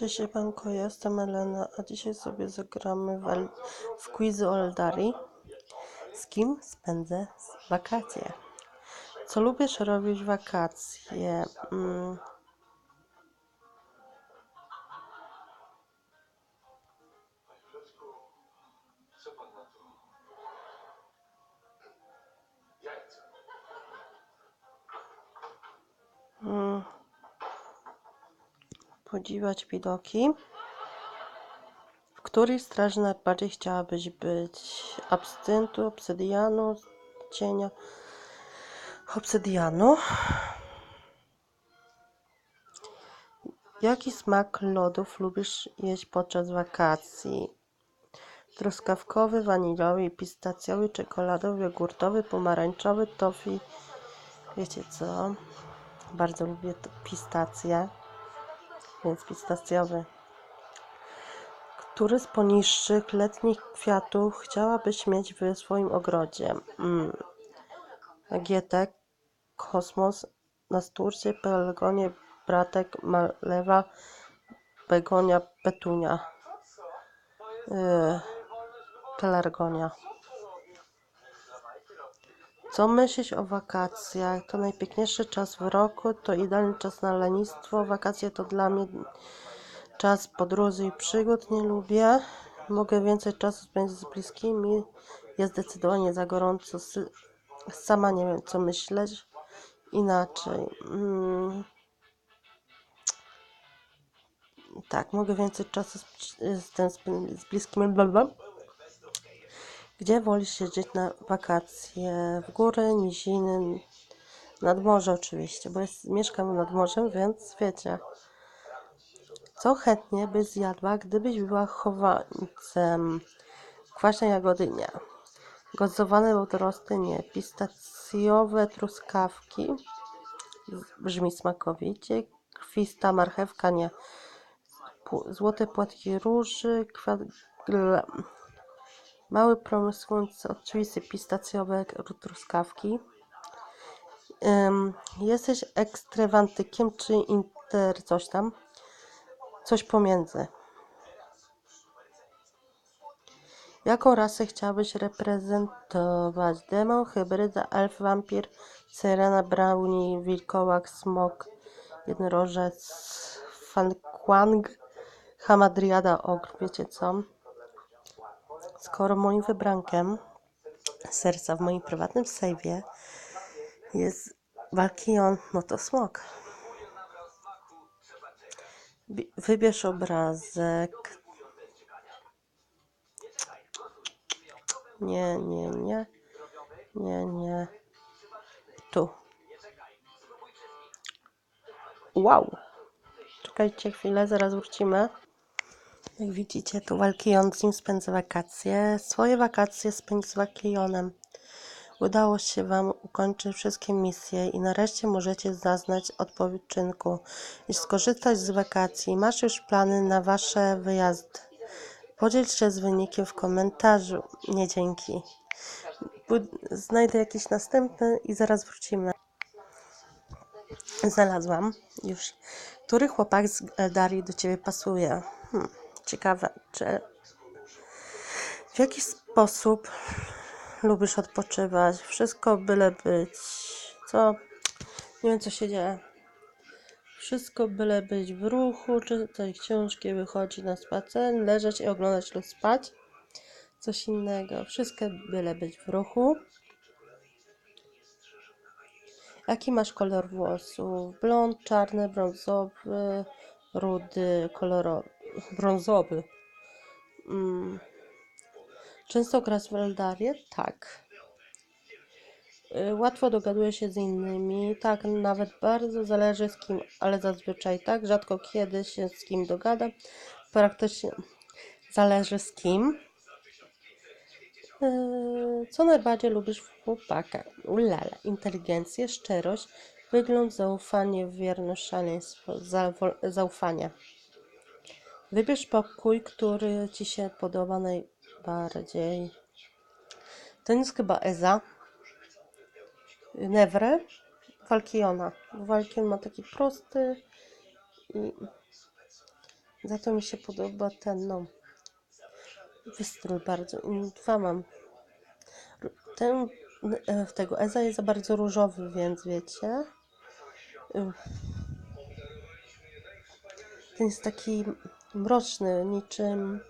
Cześć siemanko, ja jestem Elena, a dzisiaj sobie zagramy w, El- w. Z kim spędzę wakacje? Co lubisz robić w wakacje? Mm. Podziwiać widoki. W której straży najbardziej chciałabyś być? Abstyntu, obsydianu, cienia, obsydianu. Jaki smak lodów lubisz jeść podczas wakacji? Truskawkowy, waniliowy, pistacjowy, czekoladowy, jogurtowy, pomarańczowy, tofi. Wiecie co? Bardzo lubię pistacje, więc pistacjowy. Który z poniższych letnich kwiatów chciałabyś mieć w swoim ogrodzie? Mm. Kosmos, nasturcie, pelargonie, bratek, malewa, begonia, petunia. Yy, pelargonia. Co myślisz o wakacjach? To najpiękniejszy czas w roku, to idealny czas na lenistwo. Wakacje to dla mnie czas podróży i przygód. Nie lubię. Mogę więcej czasu spędzić z bliskimi. Jest zdecydowanie za gorąco. Sama nie wiem, co myśleć. Inaczej. Mm. Tak, mogę więcej czasu z, z, z bliskimi. Blablabla. Gdzie wolisz siedzieć na wakacje? W góry, niziny, nad morze oczywiście, bo jest, mieszkam nad morzem, więc wiecie. Co chętnie byś zjadła, gdybyś była chowańcem? Kwaśne jagody nie. Gozowane wodorosty nie. Pistacjowe truskawki brzmi smakowicie. Krwista marchewka nie. Złote płatki róży. Kwiat... Mały promień słońca, oczywisty pistacjowe truskawki. Ym, jesteś ekstrewantykiem czy inter coś tam? Coś pomiędzy. Jaką rasę chciałbyś reprezentować? Demon, hybryda, elf, wampir, syrena, brownie, wilkołak, smok, jednorożec, fanquang, hamadriada, ogr. Wiecie co? Skoro moim wybrankiem serca w moim prywatnym sejwie jest Walkion, no to smok. Bi- Wybierz obrazek. Nie, nie, nie. Nie, nie. Tu. Wow. Czekajcie chwilę, zaraz wrócimy. Jak widzicie, tu Walkion z nim spędza wakacje. Swoje wakacje spędź z Walkionem. Udało się Wam ukończyć wszystkie misje i nareszcie możecie zaznać odpoczynku i skorzystać z wakacji. Masz już plany na Wasze wyjazdy. Podziel się z wynikiem w komentarzu. Nie dzięki. Znajdę jakiś następny i zaraz wrócimy. Znalazłam już. Który chłopak z Eldarii do Ciebie pasuje? Hmm, ciekawe, czy w jaki sposób lubisz odpoczywać? Wszystko byle być. Co? Nie wiem, co się dzieje. Wszystko byle być w ruchu, czytać książki, wychodzić na spacer, leżeć i oglądać lub spać. Coś innego. Wszystko byle być w ruchu. Jaki masz kolor włosów? Blond, czarny, brązowy, rudy, kolorowy, brązowy. Mm. Często grasz w Eldarię? Tak. Y, Łatwo dogaduję się z innymi, tak, nawet bardzo zależy z kim, ale zazwyczaj tak, rzadko kiedy się z kim dogadam, praktycznie zależy z kim. Y, Co najbardziej lubisz w chłopakach? Ulala, inteligencję, szczerość, wygląd, zaufanie, wierność, szaleństwo, zaufanie. Wybierz pokój, który Ci się podoba najbardziej. To jest chyba Eza. Nevre, Walkiona. Walkion ma taki prosty i Za to mi się podoba ten, no, wystrój bardzo. I Dwa mam. Ten, e, tego Eza jest za bardzo różowy, więc wiecie. Ten jest taki mroczny, niczym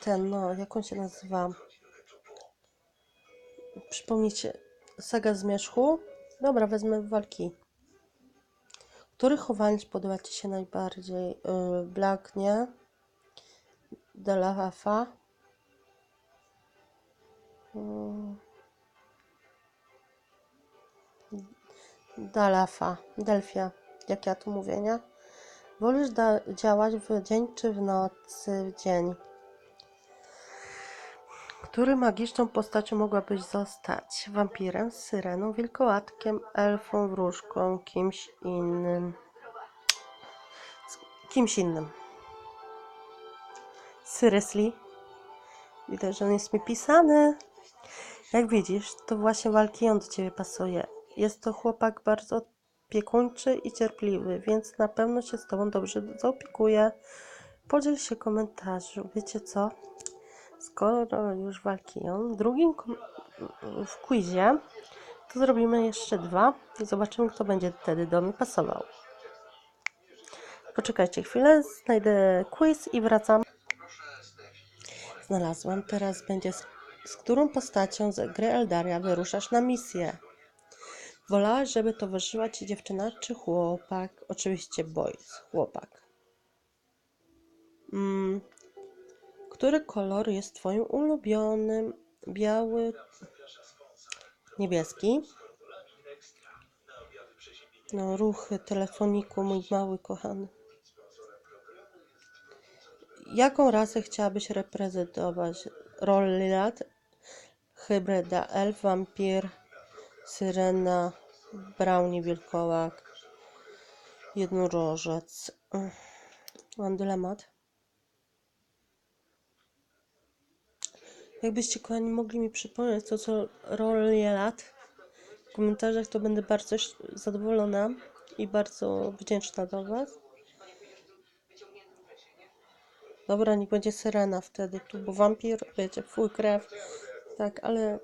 ten, no, jak on się nazywa? Przypomnijcie, saga Zmierzchu? Dobra, wezmę walki. Który chowaniec podoba Ci się najbardziej? Yy, Black, nie? Delafa? Yy, Dalafa, Delfia, jak ja tu mówię, nie? Wolisz działać w dzień czy w nocy w dzień? Który magiczną postacią mogłabyś zostać? Wampirem, syreną, wilkołatkiem, elfą, wróżką, kimś innym? Kimś innym. Seriously? Widać, że on jest mi pisany. Jak widzisz, to właśnie walki on do ciebie pasuje. Jest to chłopak bardzo opiekuńczy i cierpliwy, więc na pewno się z tobą dobrze zaopiekuje. Podziel się komentarzu. Wiecie co? Skoro już walki on, w drugim w quizie, to zrobimy jeszcze dwa i zobaczymy, kto będzie wtedy do mnie pasował. Poczekajcie chwilę, znajdę quiz i wracam. Znalazłam. Teraz będzie z, z którą postacią z gry Eldaria wyruszasz na misję. Wolałaś, żeby towarzyszyła ci dziewczyna czy chłopak? Oczywiście boys, chłopak. Mm. Który kolor jest twoim ulubionym? Biały, niebieski. No, ruchy telefoniku, mój mały kochany. Jaką rasę chciałabyś reprezentować? Rollat, hybryda, elf, wampir, syrena, brownie, wilkołak, jednorożec. Mam dylemat. Jakbyście kochani mogli mi przypomnieć to, co Rollat w komentarzach, to będę bardzo zadowolona i bardzo wdzięczna do Was. Dobra, niech będzie syrena wtedy tu, bo wampir, wiecie, full krew. Tak, ale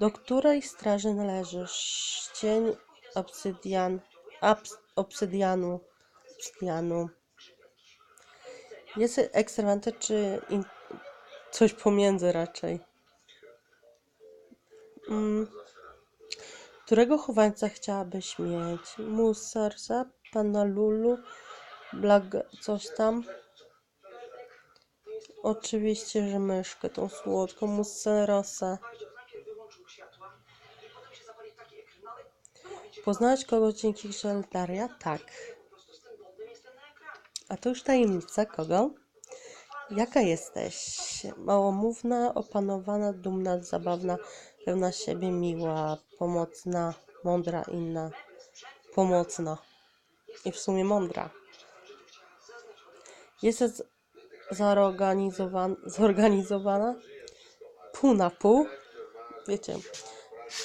do której straży należysz? Cień obsydian, abs, obsydianu, obsydianu. Jest ekstremanty czy in, coś pomiędzy raczej? Mm. Którego chowańca chciałabyś mieć? Musarsa, pana Lulu, Blag, coś tam? Oczywiście, że myszkę, tą słodką Muserosa. Poznałeś kogoś dzięki grze Eldaria? Tak. A to już tajemnica kogo? Jaka jesteś? Małomówna, opanowana, dumna, zabawna, pewna siebie, miła, pomocna, mądra, inna, pomocna i w sumie mądra. Jesteś zorganizowana, zorganizowana? Pół na pół? Wiecie,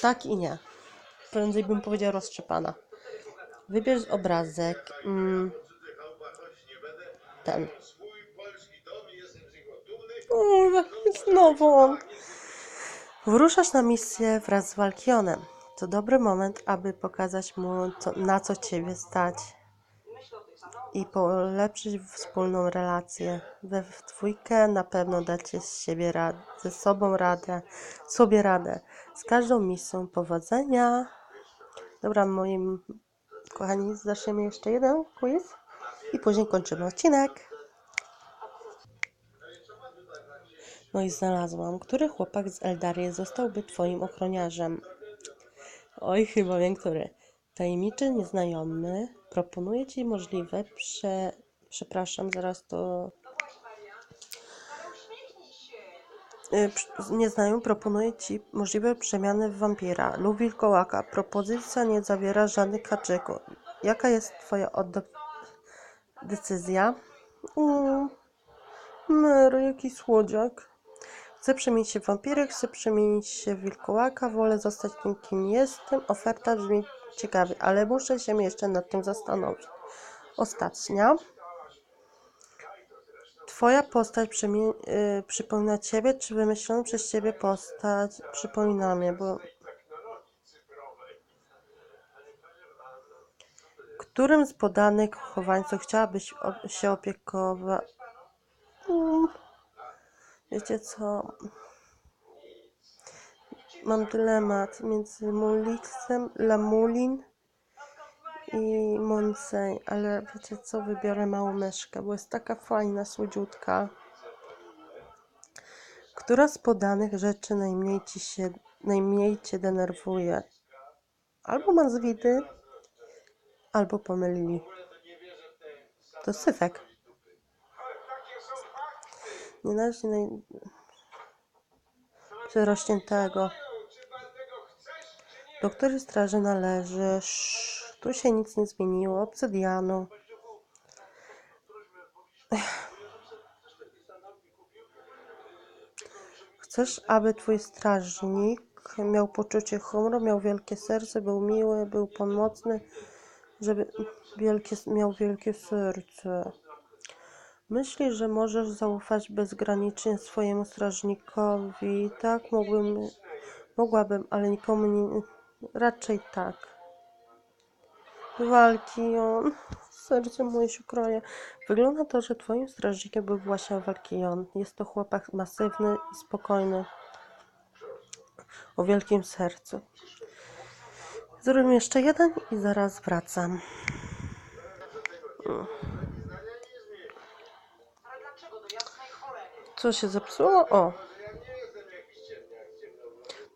tak i nie. Prędzej bym powiedział roztrzepana. Wybierz obrazek. Mm, ten. Znowu on. Wyruszasz na misję wraz z Walkionem. To dobry moment, aby pokazać mu, co, na co ciebie stać i polepszyć wspólną relację. We w dwójkę na pewno dacie z siebie radę, ze sobą radę, sobie radę. Z każdą misją powodzenia. Dobra, moim kochani, zaczniemy jeszcze jeden quiz i później kończymy odcinek. No i znalazłam, który chłopak z Eldarii zostałby twoim ochroniarzem? Oj, chyba wiem, który. Tajemniczy nieznajomy proponuje ci możliwe prze... Przepraszam, zaraz to... Y, przy- Nieznajomy proponuje ci możliwe przemiany w wampira lub wilkołaka. Propozycja nie zawiera żadnych haczyków. Jaka jest twoja decyzja? Mary, jaki słodziak. Chcę przemienić się w wampirę, chcę przemienić się w wilkołaka, wolę zostać tym, kim jestem. Oferta brzmi ciekawie, ale muszę się jeszcze nad tym zastanowić. Ostatnia. Twoja postać y, przypomina ciebie, czy wymyśloną przez ciebie postać przypomina mnie, bo... Którym z podanych chowańców chciałabyś o- się opiekować? Mm, Wiecie co? Mam dylemat między Mulixem, Lamulin i Monsej, ale wiecie co? Wybiorę małą myszkę, bo jest taka fajna, słodziutka. Która z podanych rzeczy najmniej ci się, najmniej cię denerwuje? Albo Mazwidy, albo pomylili. To syfek. Nie należy naj... przerośniętego. Do której straży należysz? Tu się nic nie zmieniło. Obsydianu. Chcesz, aby twój strażnik miał poczucie humoru, miał wielkie serce, był miły, był pomocny, żeby wielkie, miał wielkie serce. Myślisz, że możesz zaufać bezgranicznie swojemu strażnikowi? Tak, mógłbym, mogłabym, ale nikomu nie. Raczej tak. Walki on. Serce moje się kroje. Wygląda to, że twoim strażnikiem był właśnie Walkion. Jest to chłopak masywny i spokojny. O wielkim sercu. Zrobimy jeszcze jeden i zaraz wracam. Co się zepsuło? O!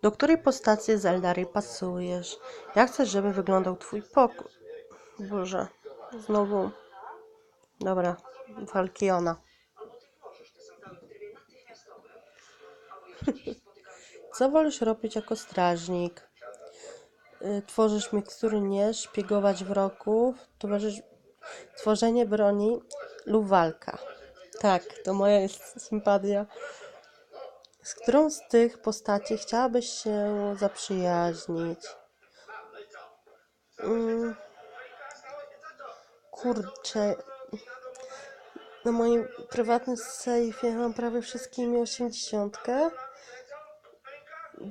Do której postaci z Eldarii pasujesz? Jak chcesz, żeby wyglądał twój pokój? Boże, znowu. Dobra, Walkiona. Co wolisz robić jako strażnik? Y, Tworzysz mikstury nie, szpiegować wrogów, towarzysz... tworzenie broni lub walka. Tak, to moja jest sympatia. Z którą z tych postaci chciałabyś się zaprzyjaźnić? Mm, kurczę. Na moim prywatnym sejfie mam prawie wszystkimi 80.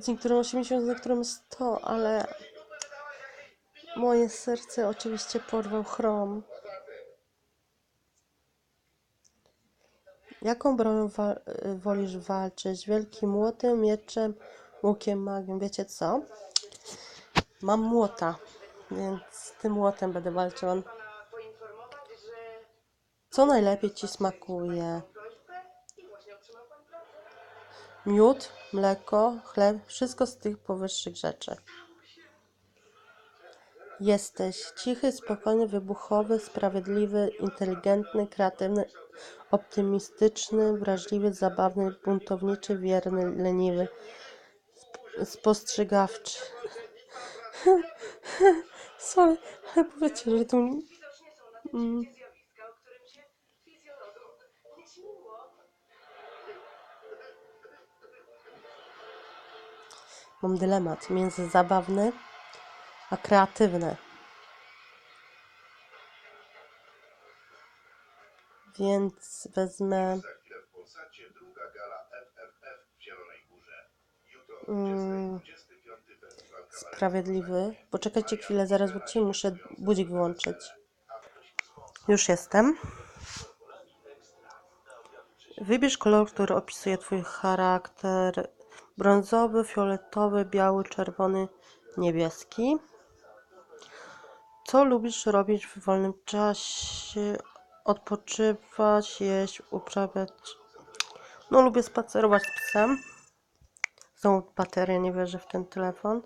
Z niektórym 80, z niektórym 100, ale moje serce oczywiście porwał chrom. Jaką bronią wa- wolisz walczyć? Wielkim młotem, mieczem, łukiem, magią? Wiecie co? Mam młota, więc tym młotem będę walczył. Co najlepiej ci smakuje? Miód, mleko, chleb, wszystko z tych powyższych rzeczy. Jesteś cichy, spokojny, wybuchowy, sprawiedliwy, inteligentny, kreatywny, optymistyczny, wrażliwy, zabawny, buntowniczy, wierny, leniwy, sp- spostrzegawczy. Sorry, ale że tu... Mm. Mam dylemat między zabawny a kreatywny. Więc wezmę Mm. 25. Festiwal Kabaretu. sprawiedliwy. Poczekajcie chwilę, zaraz wrócimy, muszę budzik wyłączyć. Już jestem. Wybierz kolor, który opisuje Twój charakter. Brązowy, fioletowy, biały, czerwony, niebieski. Co lubisz robić w wolnym czasie? Odpoczywać, jeść, uprawiać. No, lubię spacerować z psem. Znowu bateria, nie wierzę w ten telefon.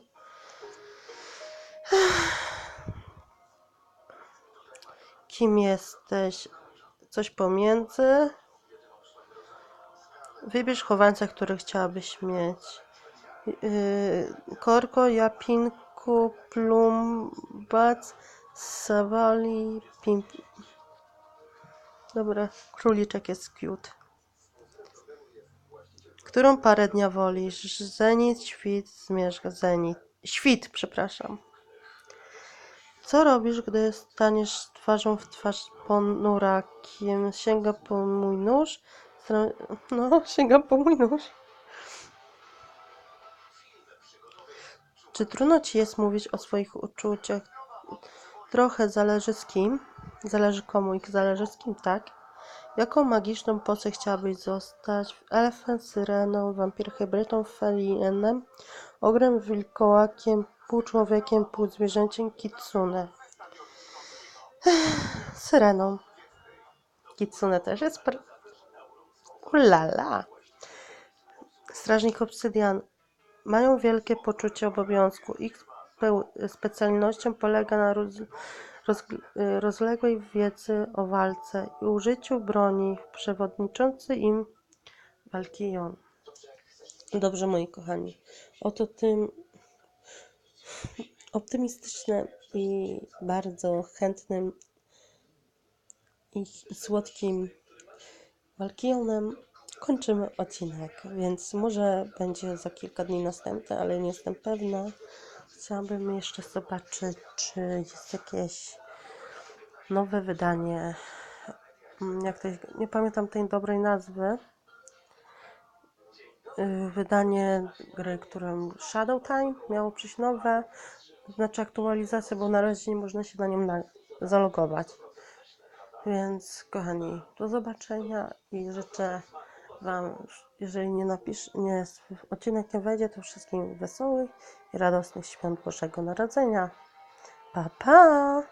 Kim jesteś? Coś pomiędzy. Wybierz chowańca, który chciałabyś mieć. Yy, Korko, Japinku, Plumbac, Sawali, Pimp. Dobra, króliczek jest cute. Którą parę dnia wolisz? Zenit, świt, zmierzch, zenit. Świt, przepraszam. Co robisz, gdy staniesz twarzą w twarz ponurakiem. Sięga po mój nóż. No, sięga po mój nóż. Czy trudno ci jest mówić o swoich uczuciach? Trochę zależy z kim. Zależy komu i zależy z kim, tak? Jaką magiczną postać chciałabyś zostać? Elfem, syreną, wampir hybrydą, felienem, ogrem, wilkołakiem, pół człowiekiem, pół kitsune. Syreną. Kitsune też jest... Ulala. Strażnik obsydian. Mają wielkie poczucie obowiązku. Ich specjalnością polega na roz, roz, rozległej wiedzy o walce i użyciu broni. Przewodniczący im Walkijon. Dobrze, moi kochani. Oto tym optymistycznym i bardzo chętnym i słodkim Walkijonem kończymy odcinek, więc może będzie za kilka dni następny, ale nie jestem pewna. Chciałabym jeszcze zobaczyć, czy jest jakieś nowe wydanie. Mm, Jak to nie pamiętam tej dobrej nazwy. Y, Wydanie gry, którym Shadow Time miało przyjść nowe, znaczy aktualizacja, bo na razie nie można się na na- zalogować. Więc kochani, do zobaczenia i życzę Wam, jeżeli nie napisz, nie, odcinek nie wejdzie, to wszystkim wesołych i radosnych świąt Bożego Narodzenia. Pa, pa!